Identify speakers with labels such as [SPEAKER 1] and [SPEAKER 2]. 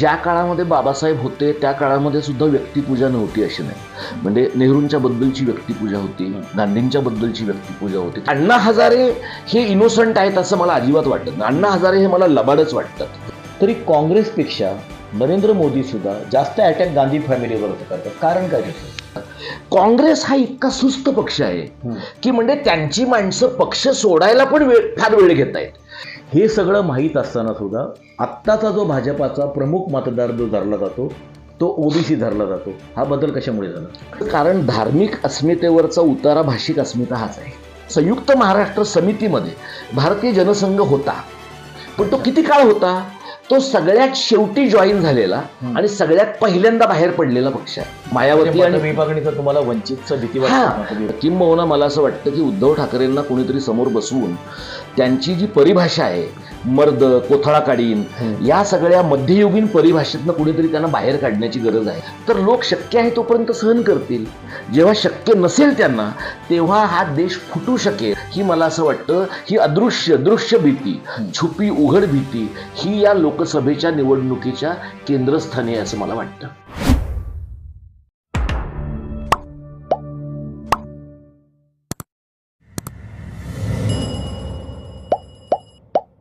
[SPEAKER 1] ज्या काळामध्ये बाबासाहेब होते त्या काळामध्ये सुद्धा व्यक्तिपूजा नव्हती अशी नाही. म्हणजे नेहरूंच्या बद्दलची व्यक्तिपूजा होती गांधींच्या बद्दलची व्यक्तिपूजा होती. अण्णा हजारे हे इनोसंट आहेत असं मला अजिबात वाटत नाही. अण्णा हजारे हे मला लबाडच वाटतात.
[SPEAKER 2] तरी काँग्रेसपेक्षा नरेंद्र मोदी सुद्धा जास्त अटॅक गांधी फॅमिलीवर करतात कारण काय
[SPEAKER 1] काँग्रेस हा इतका सुस्त पक्ष आहे की म्हणजे त्यांची माणसं पक्ष सोडायला पण वेळ फार वेळ घेत आहेत
[SPEAKER 2] हे सगळं माहीत असताना सुद्धा आत्ताचा जो भाजपाचा प्रमुख मतदार जो धरला जातो तो ओबीसी धरला जातो. हा बदल कशामुळे झाला?
[SPEAKER 1] कारण धार्मिक अस्मितेवरचा उतारा भाषिक अस्मिता हाच आहे. संयुक्त महाराष्ट्र समितीमध्ये भारतीय जनसंघ होता. पण तो किती काळ होता? तो सगळ्यात शेवटी जॉईन झालेला आणि सगळ्यात पहिल्यांदा बाहेर पडलेला पक्ष आहे. मायावती आणि
[SPEAKER 2] विभागणीचा तुम्हाला वंचितचं भीती
[SPEAKER 1] किंबहुना मला असं वाटतं की उद्धव ठाकरेंना कोणीतरी समोर बसवून त्यांची जी परिभाषा आहे मर्द कोथळा काढीन या सगळ्या मध्ययुगीन परिभाषेतनं कुणीतरी त्यांना बाहेर काढण्याची गरज आहे. तर लोक शक्य आहे तोपर्यंत सहन करतील. जेव्हा शक्य नसेल त्यांना तेव्हा हा देश फुटू शकेल. ही मला असं वाटतं ही अदृश्य दृश्य भीती छुपी उघड भीती ही या लोकसभेच्या निवडणुकीच्या केंद्रस्थानी आहे असं मला वाटतं.